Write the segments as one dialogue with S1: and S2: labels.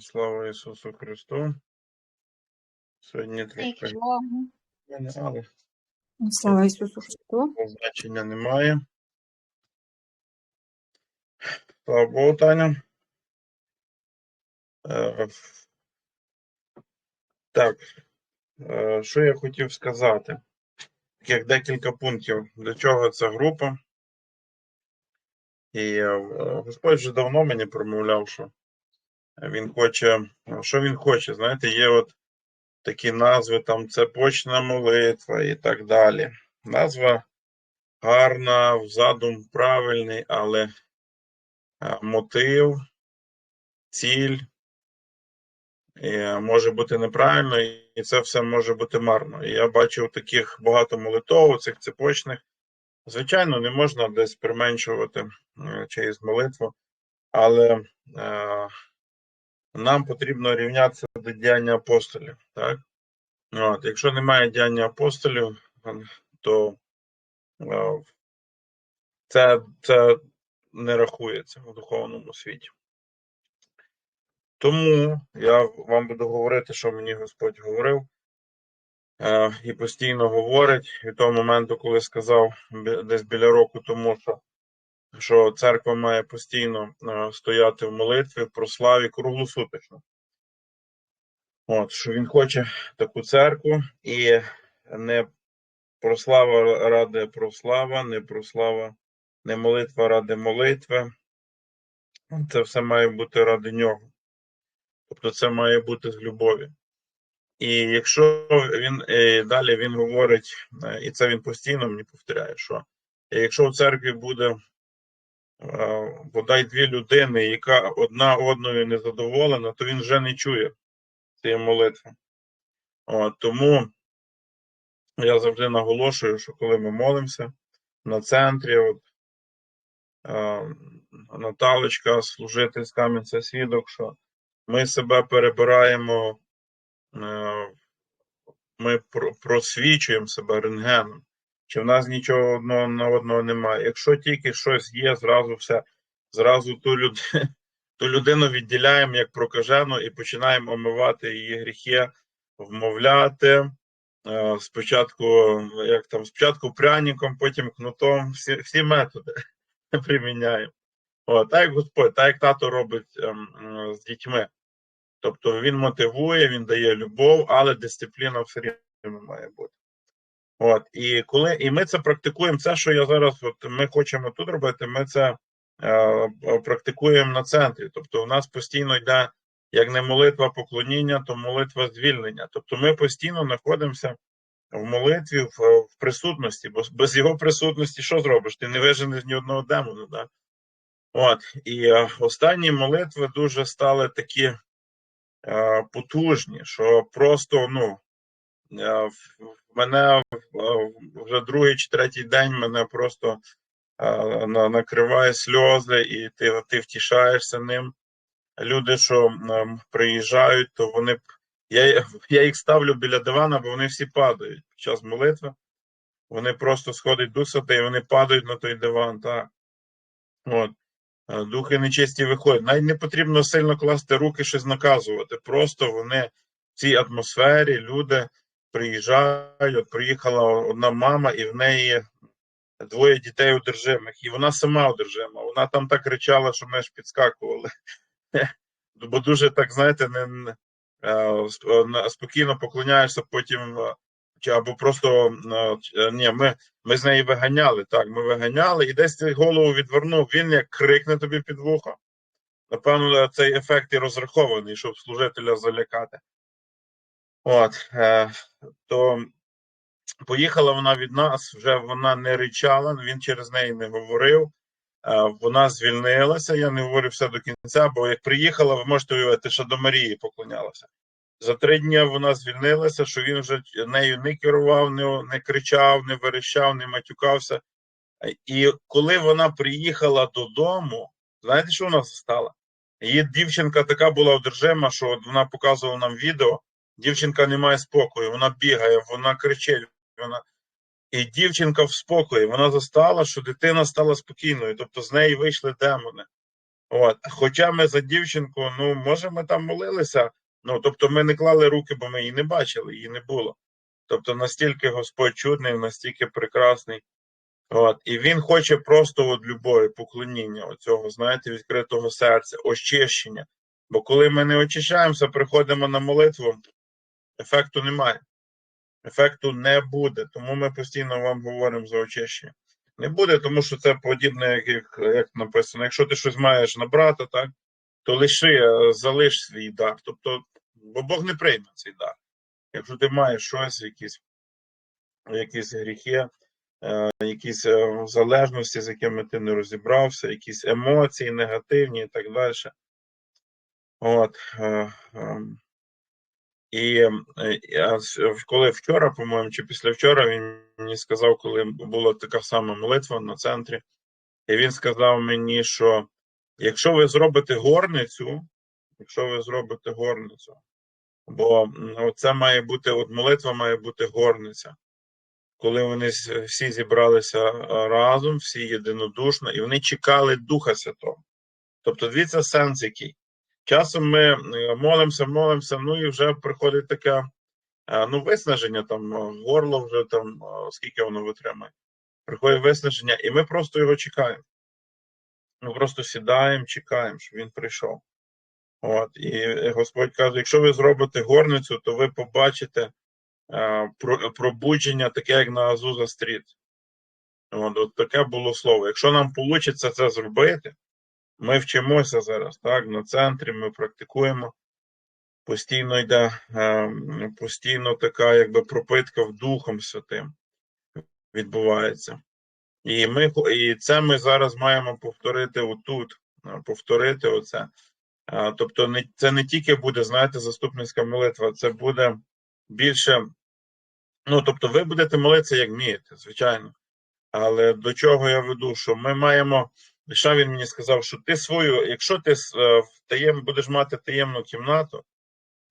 S1: Слава Ісусу Христу. Сьогодні трохи але
S2: Слава Ісусу Христу.
S1: значення немає. Слава Богу, Таня. Е, Так, е, що я хотів сказати? Таких декілька пунктів. Для чого ця група? І е, Господь вже давно мені промовляв, що він хоче, що він хоче, знаєте, є от такі назви, там це почна молитва і так далі. Назва гарна, задум правильний, але е, мотив, ціль е, може бути неправильно, і це все може бути марно. І я бачив таких багато молитов, цих цепочних. Звичайно, не можна десь применшувати е, через молитву, але нам потрібно рівнятися до діяння апостолів. Так? От, Якщо немає діяння апостолів, то е, це, це не рахується в духовному світі. Тому я вам буду говорити, що мені Господь говорив. Е, і постійно говорить від того моменту, коли сказав десь біля року тому, що, що церква має постійно е, стояти в молитві, в прославі круглосуточно. От, що він хоче таку церкву і не прослава ради прослава, не прослава, не молитва ради молитви. Це все має бути ради нього. Тобто це має бути з любові. І якщо він е, далі він говорить, е, і це він постійно мені повторяє, що якщо в церкві буде бодай дві людини, яка одна одною не задоволена, то він вже не чує цієї молитви. Тому я завжди наголошую, що коли ми молимося на центрі, от, е, Наталочка, служитель з Кам'янця свідок, що ми себе перебираємо, е, ми про- просвічуємо себе рентгеном, чи в нас нічого одного на одного немає. Якщо тільки щось є, зразу все, зразу ту, люд... ту людину відділяємо як прокажену і починаємо омивати її гріхи, вмовляти. Е, Спочатку, як там, спочатку пряником, потім кнутом, всі, всі методи приміняємо. Так як Господь, так як тато робить ем, з дітьми. Тобто він мотивує, він дає любов, але дисципліна все рівно має бути. От, і коли і ми це практикуємо, це, що я зараз, от ми хочемо тут робити, ми це е, практикуємо на центрі. Тобто, у нас постійно йде як не молитва поклоніння, то молитва звільнення. Тобто, ми постійно знаходимося в молитві, в, в присутності, бо без його присутності що зробиш? Ти не виженеш ні одного демону. Да? От, і е, останні молитви дуже стали такі е, потужні, що просто ну, е, в мене е, вже другий чи третій день мене просто е, накриває сльози, і ти, ти втішаєшся ним. Люди, що ем, приїжджають, то вони я, я їх ставлю біля дивана, бо вони всі падають під час молитви. Вони просто сходять Дух Святий, і вони падають на той диван. Так. От. Е, Духи нечисті виходять. Навіть не потрібно сильно класти руки, щось наказувати. Просто вони в цій атмосфері, люди приїжджають. Приїхала одна мама, і в неї двоє дітей одержимих. І вона сама одержима. Вона там так кричала, що ми ж підскакували. Бо дуже так, знаєте, не, е, на- спокійно поклоняєшся, потім. е, або просто е, е, ні, ми, ми з неї виганяли. Так, ми виганяли, і десь ти голову відвернув. Він як крикне тобі під вухо. Напевно, цей ефект і розрахований, щоб служителя залякати. От, е, то поїхала вона від нас, вже вона не ричала, він через неї не говорив. Е, Вона звільнилася, я не говорю все до кінця, бо як приїхала, ви можете уявити, що до Марії поклонялася. За три дні вона звільнилася, що він вже нею не керував, не, не кричав, не верещав, не матюкався. Е, І коли вона приїхала додому, знаєте, що вона стала? Її дівчинка така була одержима, що от вона показувала нам відео. Дівчинка не має спокою, вона бігає, вона кричить, вона. І дівчинка в спокої, вона застала, що дитина стала спокійною, тобто з неї вийшли демони. От. Хоча ми за дівчинку, ну, може, ми там молилися, ну, тобто ми не клали руки, бо ми її не бачили, її не було. Тобто настільки Господь чудний, настільки прекрасний. От. І він хоче просто от любові, поклоніння, оцього, знаєте, відкритого серця, очищення. Бо коли ми не очищаємося, приходимо на молитву, ефекту немає. Ефекту не буде. Тому ми постійно вам говоримо за очищення. Не буде, тому що це подібне, як, як, написано. Якщо ти щось маєш на брата, так, то лиши, е, залиш свій дар. Тобто, бо Бог не прийме цей дар. Якщо ти маєш щось, якісь, якісь гріхи, е, якісь е, залежності, з якими ти не розібрався, якісь емоції негативні і так далі. От. Е, ем, І е, я коли вчора, по-моєму, чи післявчора він мені сказав, коли була така сама молитва на центрі, і він сказав мені, що якщо ви зробите горницю, якщо ви зробите горницю, бо це має бути, от молитва має бути горниця, коли вони всі зібралися е, разом, всі єдинодушно, і вони чекали Духа Святого. Тобто, дивіться сенс який. Часом ми е, молимося, молимося, ну і вже приходить таке е, ну, виснаження, там е, горло вже там, скільки воно витримає. Приходить виснаження, і ми просто його чекаємо. Ми просто сідаємо, чекаємо, щоб він прийшов. От, і Господь каже: якщо ви зробите горницю, то ви побачите е, пробудження, таке, як на Азуза Стріт. От, от таке було слово. Якщо нам вийде це зробити, ми вчимося зараз, так, на центрі ми практикуємо. Постійно йде, е, постійно така якби пропитка в Духом Святим відбувається. І ми і це ми зараз маємо повторити отут, е, повторити оце. Е, Тобто, не це не тільки буде, знаєте, заступницька молитва, це буде більше. Ну, тобто, ви будете молитися, як вмієте, звичайно. Але до чого я веду? Що ми маємо. Ще він мені сказав, що ти свою, якщо ти е, в таєм, будеш мати таємну кімнату,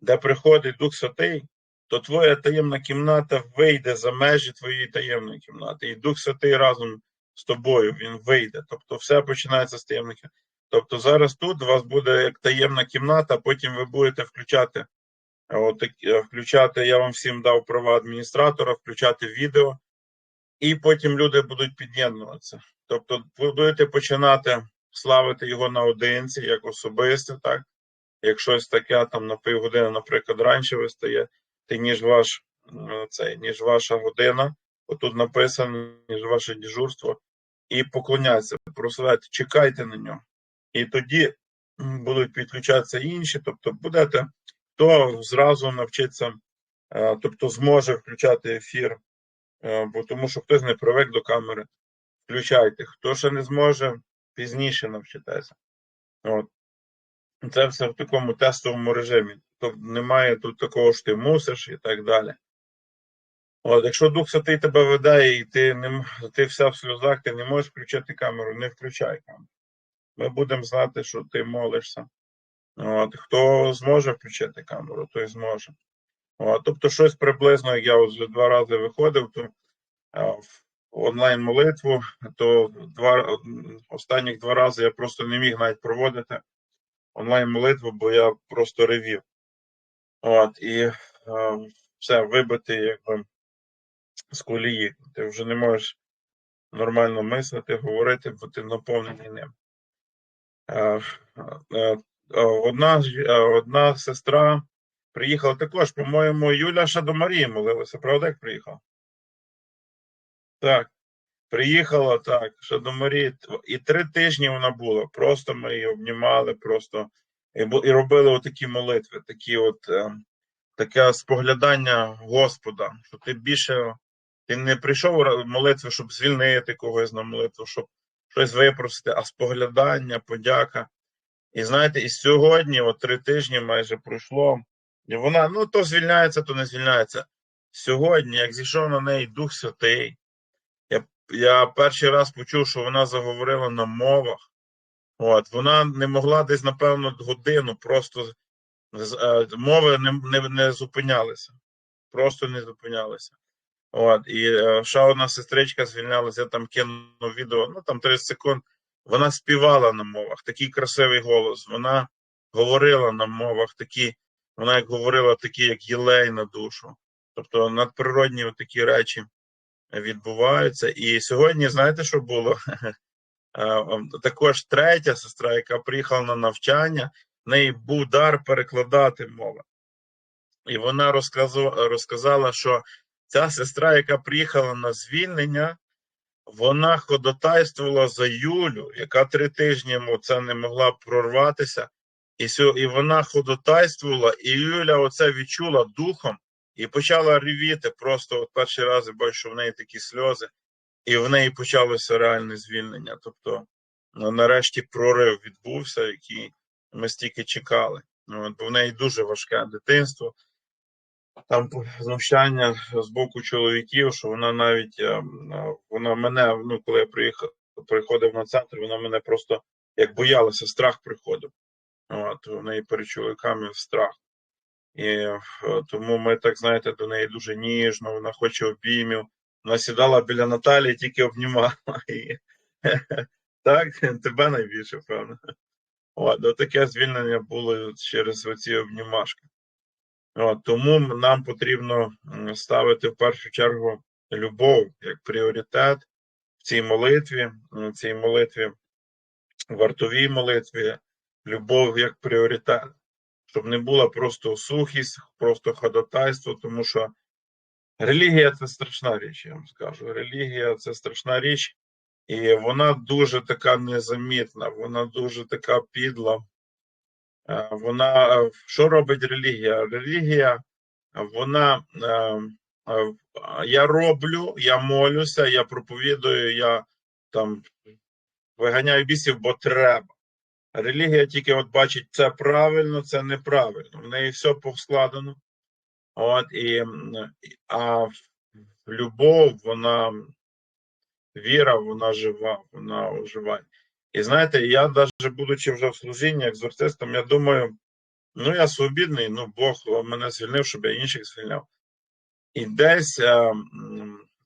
S1: де приходить Дух Святий, то твоя таємна кімната вийде за межі твоєї таємної кімнати. І Дух Святий разом з тобою він вийде. Тобто все починається з таємних кімнат. Тобто зараз тут у вас буде як таємна кімната, потім ви будете включати. е, От, е, включати, я вам всім дав права адміністратора, включати відео, і потім люди будуть під'єднуватися. Тобто, ви будете починати славити його наодинці, як особисте, так? Як щось таке там на півгодини, наприклад, раніше вистає, ти, ніж ваш цей, ніж ваша година, отут написано, ніж ваше дежурство, і поклоняться, прославляйте, чекайте на нього. І тоді будуть підключатися інші, тобто будете, хто зразу навчиться, е, тобто зможе включати ефір, бо тому що хтось не привик до камери, включайте. Хто ще не зможе, пізніше навчитеся. От. Це все в такому тестовому режимі. Тобто немає тут такого, що ти мусиш і так далі. От, якщо Дух Святий тебе веде, і ти не ти вся в сльозах, ти не можеш включити камеру, не включай камеру. Ми будемо знати, що ти молишся. От, хто зможе включити камеру, той зможе. Тобто, щось приблизно, я вже два рази виходив, то в онлайн-молитву, то два, останніх два рази я просто не міг навіть проводити онлайн-молитву, бо я просто ревів. От, і все, вибити якби з колії. Ти вже не можеш нормально мислити, говорити, бо ти наповнений ним. Одна, одна сестра приїхала також, по-моєму, Юля ще до Марії молилася, правда, як приїхала? Так. Приїхала так, ще до Марії. І три тижні вона була. Просто ми її обнімали, просто і, і робили отакі молитви, такі от е, таке споглядання Господа, що ти більше ти не прийшов молитви, щоб звільнити когось на молитву, щоб щось випросити, а споглядання, подяка. І знаєте, і сьогодні, от три тижні майже пройшло, вона ну то звільняється, то не звільняється. Сьогодні, як зійшов на неї Дух Святий, я, я перший раз почув, що вона заговорила на мовах. От, вона не могла десь, напевно, годину просто е, мови не, не, не зупинялися. Просто не зупинялися. От, і е, ще одна сестричка звільнялася, я там кинув відео, ну там 30 секунд. Вона співала на мовах, такий красивий голос. Вона говорила на мовах такі, вона як говорила, такі, як єлей на душу. Тобто надприродні такі речі відбуваються. І сьогодні, знаєте, що було? Також третя сестра, яка приїхала на навчання, в неї був дар перекладати мови. І вона розказала, що ця сестра, яка приїхала на звільнення, вона ходатайствувала за Юлю, яка три тижні це не могла прорватися. І, і вона ходатайствувала, і Юля оце відчула духом і почала ревіти. Просто от перший раз я бачу, що в неї такі сльози, і в неї почалося реальне звільнення. Тобто, ну, нарешті прорив відбувся, який ми стільки чекали. Ну, бо в неї дуже важке дитинство. Там знущання з боку чоловіків, що вона навіть е, е, вона мене, ну коли я приїхав, приходив на центр, вона мене просто як боялася, страх приходив. От, у неї перед чоловіками страх. І тому ми так, знаєте, до неї дуже ніжно, вона хоче обіймів. Вона сідала біля Наталії, тільки обнімала. І, так, тебе найбільше, певно. От таке звільнення було через оці обнімашки. От, тому нам потрібно ставити в першу чергу любов як пріоритет в цій молитві, в цій молитві, вартовій молитві, любов як пріоритет, щоб не була просто сухість, просто ходатайство, тому що релігія це страшна річ, я вам скажу. Релігія це страшна річ, і вона дуже така незамітна, вона дуже така підла. Е, Вона е, що робить релігія? Релігія, вона е, я роблю, я молюся, я проповідую, я там виганяю бісів, бо треба. Релігія тільки от бачить, це правильно, це неправильно. В неї все поскладено. От і а любов, вона віра, вона жива, вона оживає. І знаєте, я навіть будучи вже в служінні екзорцистом, я думаю, ну я свобідний, ну Бог мене звільнив, щоб я інших звільняв. І десь, е,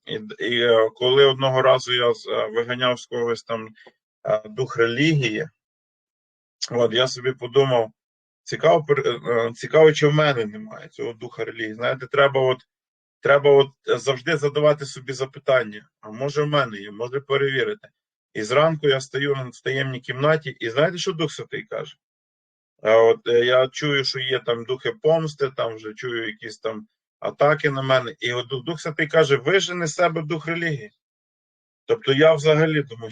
S1: і, і е, коли одного разу я е, виганяв з когось там дух релігії, от я собі подумав, цікаво, е, е, цікаво, чи в мене немає цього духа релігії. Знаєте, треба от треба от завжди задавати собі запитання: а може в мене є, може перевірити. І зранку я стою в таємній кімнаті, і знаєте, що Дух Святий каже? От е, я чую, що є там духи помсти, там вже чую якісь там атаки на мене. І от Дух- Святий каже: вижени з себе дух релігії. Тобто я взагалі думаю,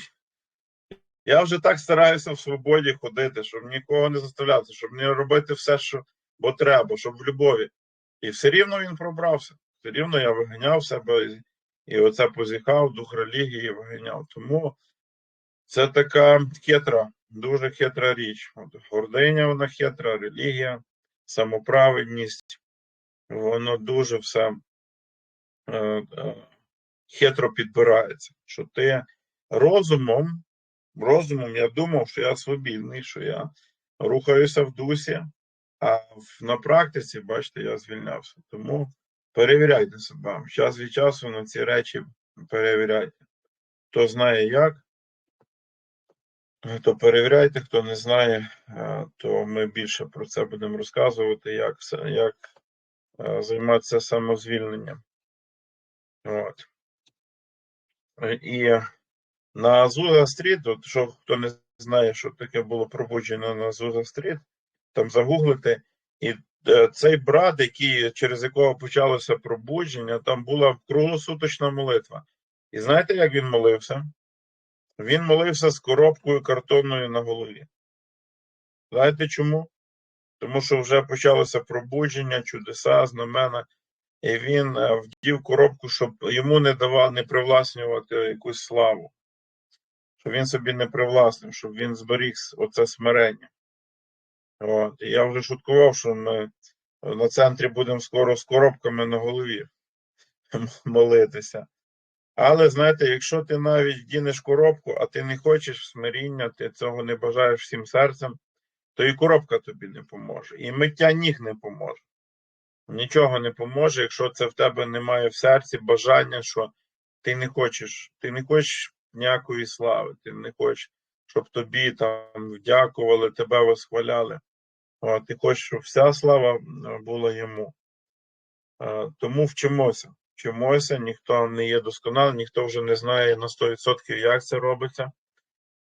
S1: я вже так стараюся в свободі ходити, щоб нікого не заставляти, щоб не робити все, що бо треба, щоб в любові. І все рівно він пробрався. Все рівно я виганяв себе і, оце позіхав, дух релігії виганяв. Тому це така хитра, дуже хитра річ. От гординя, вона хитра, релігія, самоправедність, воно дуже все е, е, хитро підбирається. Що ти розумом, розумом я думав, що я свобідний, що я рухаюся в дусі, а на практиці, бачите, я звільнявся. Тому перевіряйте себе. Час від часу на ці речі перевіряйте. Хто знає як, то перевіряйте, хто не знає, е, то ми більше про це будемо розказувати, як, як е, займатися самозвільненням. От. І на Азуза Стріт, от що хто не знає, що таке було пробуджено на Азуза Стріт, там загуглите, і е, цей брат, який, через якого почалося пробудження, там була круглосуточна молитва. І знаєте, як він молився? Він молився з коробкою картонною на голові. Знаєте чому? Тому що вже почалося пробудження, чудеса, знамена, і він е, вдів коробку, щоб йому не давав не привласнювати якусь славу, щоб він собі не привласнив, щоб він зберіг оце смирення. От. Я вже шуткував, що ми на центрі будемо скоро з коробками на голові молитися. Але знаєте, якщо ти навіть вдінеш коробку, а ти не хочеш смиріння, ти цього не бажаєш всім серцем, то і коробка тобі не поможе, і миття ніг не поможе. Нічого не поможе, якщо це в тебе немає в серці бажання, що ти не хочеш, ти не хочеш ніякої слави, ти не хочеш щоб тобі там вдякували, тебе восхваляли. От, ти хочеш, щоб вся слава була йому. Е, Тому вчимося. Вчимося, ніхто не є досконалий, ніхто вже не знає на 100% як це робиться.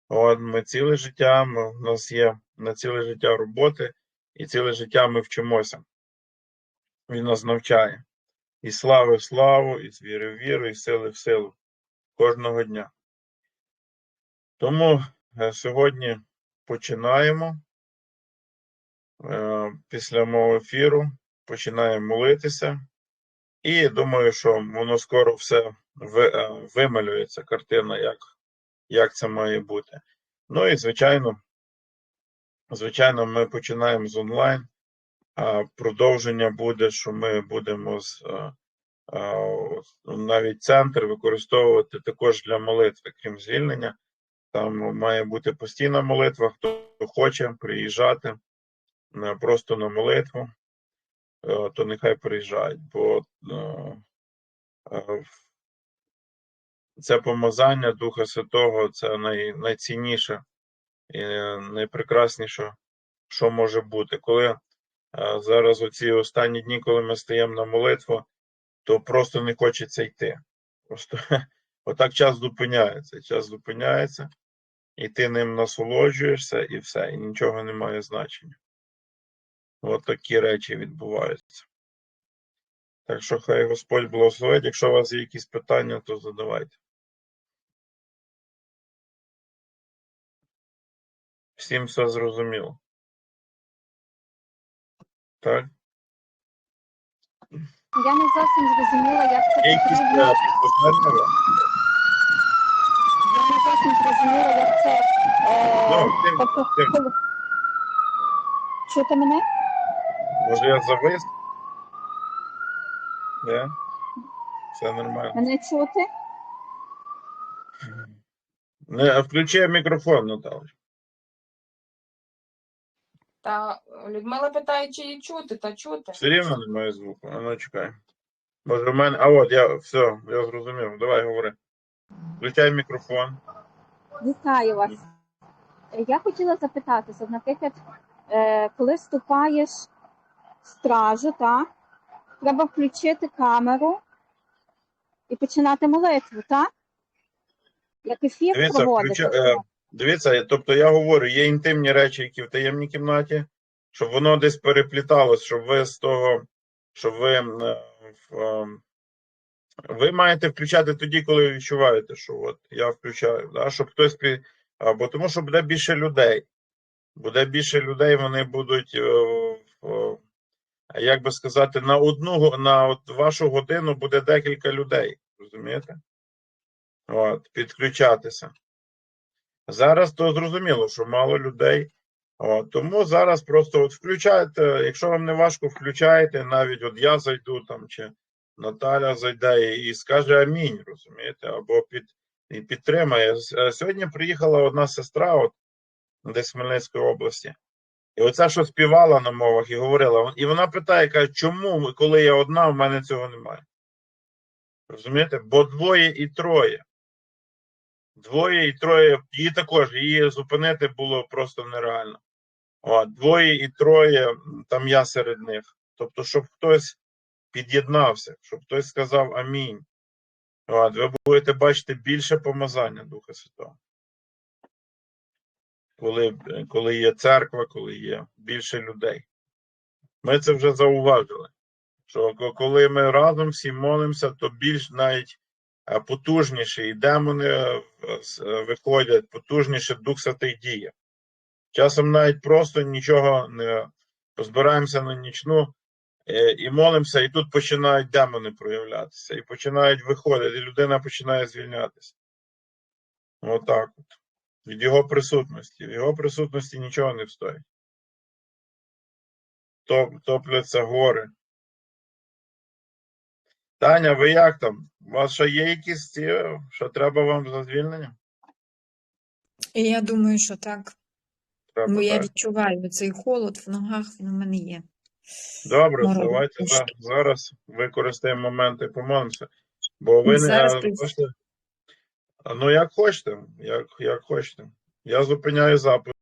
S1: От, ми ціле життя, ми, у нас є на ціле життя роботи, і ціле життя ми вчимося. Він нас навчає. І слави в славу, і з віри в віру, і сили в силу. Кожного дня. Тому е, сьогодні починаємо. Е, Після мого ефіру починаємо молитися. І думаю, що воно скоро все е, вималюється, картина, як, як це має бути. Ну і звичайно, звичайно, ми починаємо з онлайн. А продовження буде, що ми будемо з навіть центр використовувати також для молитви, крім звільнення. Там має бути постійна молитва. Хто хоче приїжджати е, просто на молитву, е, то нехай приїжджають, бо е, це помазання Духа Святого це най, найцінніше і найпрекрасніше, що може бути. Коли зараз оці останні дні, коли ми стаємо на молитву, то просто не хочеться йти. Просто отак час зупиняється. Час зупиняється, і ти ним насолоджуєшся, і все, і нічого не має значення. От такі речі відбуваються. Так що хай Господь благословить. Якщо у вас є якісь питання, то задавайте. Всім все зрозуміло. Так?
S2: Я не зовсім зрозуміла, як це потрібно. Я не зовсім зрозуміла, як це. Е,
S1: Ну,
S2: тобто, коли... Чути мене?
S1: Може я завис? Не? Все нормально.
S2: Мене чути?
S1: Не, включи мікрофон, Наталя.
S3: Та Людмила питає, чи її чути, та чути.
S1: Все рівно немає звуку. А ну чекай. Може в мене. А от я все, я зрозумів. Давай говори. Включай мікрофон.
S2: Вітаю вас. Я хотіла запитатися, наприклад, е, коли вступаєш в стражу, так? Треба включити камеру і починати молитву, так? Як ефір
S1: Дивіться,
S2: проводити.
S1: включа- е, Дивіться, тобто я говорю, є інтимні речі, які в таємній кімнаті, щоб воно десь перепліталось, щоб ви з того, щоб ви. е, е, Ви маєте включати тоді, коли відчуваєте, що от я включаю, да? щоб хтось пі... а, бо тому що буде більше людей. Буде більше людей, вони будуть, е, як би сказати, на одну на от вашу годину буде декілька людей. Розумієте? От, підключатися. Зараз то зрозуміло, що мало людей. От, тому зараз просто от включайте, якщо вам не важко, включайте, навіть от я зайду там, чи Наталя зайде і, і скаже амінь, розумієте, або під, і підтримає. Е, Сьогодні приїхала одна сестра, от, десь Хмельницької області, і оця, що співала на мовах і говорила, і вона питає, каже, чому, коли я одна, в мене цього немає. Розумієте? Бо двоє і троє. Двоє і троє, її також, її зупинити було просто нереально. От, двоє і троє, там я серед них. Тобто, щоб хтось під'єднався, щоб хтось сказав амінь. От, ви будете бачити більше помазання Духа Святого. Коли, е, коли є церква, коли є більше людей. Ми це вже зауважили. Що коли ми разом всі молимося, то більш навіть е, потужніше і демони е, е, виходять, потужніше Дух Святий діє. Часом навіть просто нічого не позбираємося на нічну і молимося, і тут починають демони проявлятися, і починають виходити, і людина починає звільнятися. Отак от. Від його присутності. В його присутності нічого не встоїть. Топ, топляться гори. Таня, ви як там? У вас ще є якісь ці, що треба вам за звільнення?
S4: Я думаю, що так,
S1: Треба,
S4: бо я
S1: так?
S4: відчуваю цей холод в ногах, він у мене є.
S1: Добре,
S4: Мороз.
S1: давайте за- зараз використаємо момент і помолимося. Бо ви не
S4: Зараз
S1: а,
S4: ти-
S1: бачите, ну як хочете, як, як хочете. Я зупиняю запис.